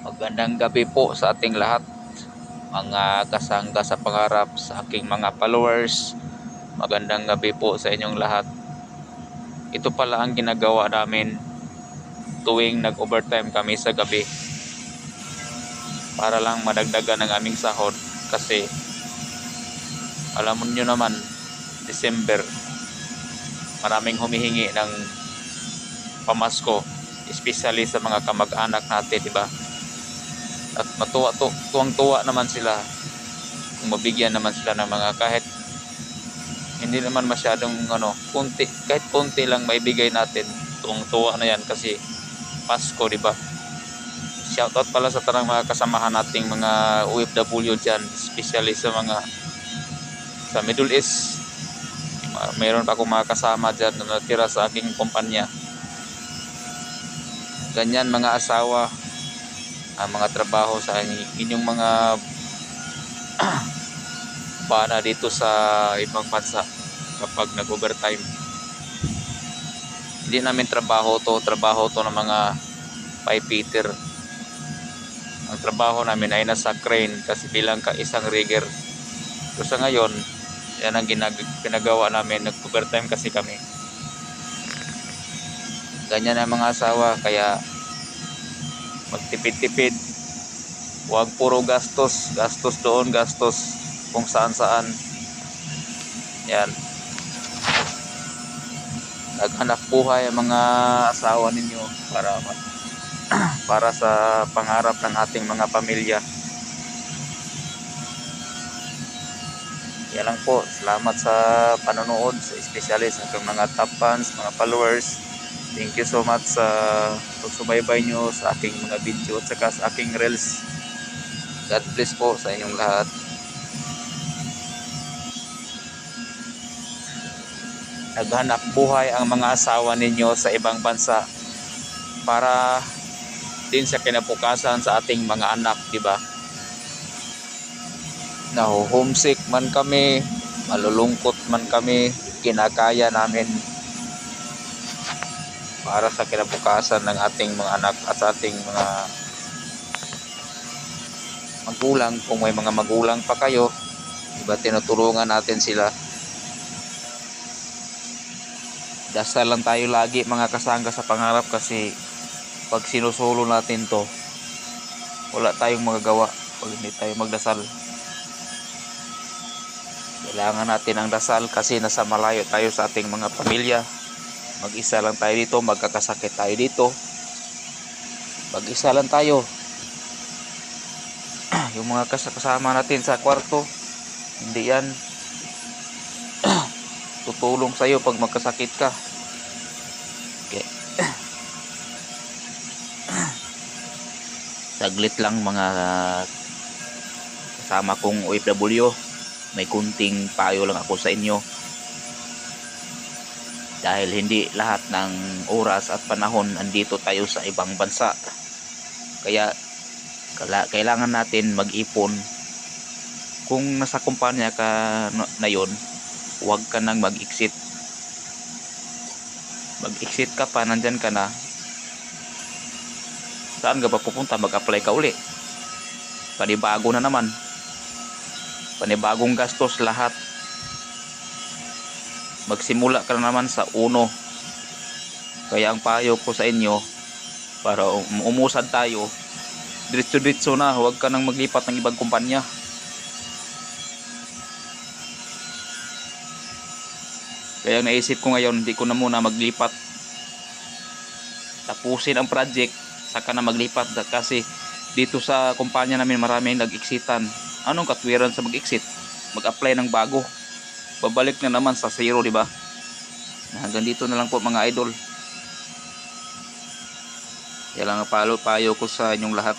Magandang gabi po sa ating lahat. Mga kasangga sa pangarap sa aking mga followers. Magandang gabi po sa inyong lahat. Ito pala ang ginagawa namin tuwing nag-overtime kami sa gabi. Para lang madagdagan ng aming sahod kasi alam nyo naman December maraming humihingi ng pamasko especially sa mga kamag-anak natin, di ba? At matuwa tu tuwang-tuwa naman sila kung mabigyan naman sila ng mga kahit hindi naman masyadong ano, kunti, kahit kunti lang maibigay natin, tuwang-tuwa na yan kasi Pasko, di ba? Shoutout pala sa tarang mga kasamahan nating mga OFW dyan, especially sa mga sa Middle East. Ma- Mayroon pa akong mga kasama dyan na natira sa aking kumpanya ganyan mga asawa ang mga trabaho sa inyo- inyong mga bana dito sa ibang bansa kapag nag-overtime hindi namin trabaho to trabaho to ng mga pipeter ang trabaho namin ay nasa crane kasi bilang ka isang rigger. So sa ngayon yan ang ginag- ginagawa namin nag-overtime kasi kami. Ganyan ang mga asawa kaya magtipid-tipid. Huwag puro gastos. Gastos doon gastos kung saan saan. Yan. Naghanap buhay ang mga asawa ninyo para para sa pangarap ng ating mga pamilya. Yan lang po. Salamat sa panonood sa especially sa mga top fans mga followers Thank you so much sa pagsubaybay nyo sa aking mga video at saka sa aking reels. God bless po sa inyong lahat. Naghanap buhay ang mga asawa ninyo sa ibang bansa para din sa kinabukasan sa ating mga anak, di ba? Naho homesick man kami, malulungkot man kami, kinakaya namin para sa kinabukasan ng ating mga anak at ating mga magulang. Kung may mga magulang pa kayo diba tinutulungan natin sila. Dasal lang tayo lagi mga kasangga sa pangarap kasi pag sinusulo natin to wala tayong magagawa pag hindi tayo magdasal. Kailangan natin ang dasal kasi nasa malayo tayo sa ating mga pamilya mag-isa lang tayo dito, magkakasakit tayo dito. Mag-isa lang tayo. yung mga kas- kasama natin sa kwarto, hindi yan tutulong sa'yo pag magkasakit ka. Okay. Saglit lang mga kasama kong OFW. May kunting payo lang ako sa inyo dahil hindi lahat ng oras at panahon andito tayo sa ibang bansa. Kaya kailangan natin mag-ipon. Kung nasa kumpanya ka na yon huwag ka nang mag-exit. Mag-exit ka pa nandyan ka na. Saan ka ba pupunta? Mag-apply ka uli. Panibago na naman. Panibagong gastos lahat magsimula ka na naman sa uno. Kaya ang payo ko sa inyo para um- umusad tayo diretso diretso na huwag ka nang maglipat ng ibang kumpanya. Kaya naisip ko ngayon hindi ko na muna maglipat. Tapusin ang project saka na maglipat. Kasi dito sa kumpanya namin marami nag-exitan anong katwiran sa mag-exit? Mag-apply ng bago babalik na naman sa zero, di ba? Hanggang dito na lang po mga idol. Kaya lang palo payo ko sa inyong lahat.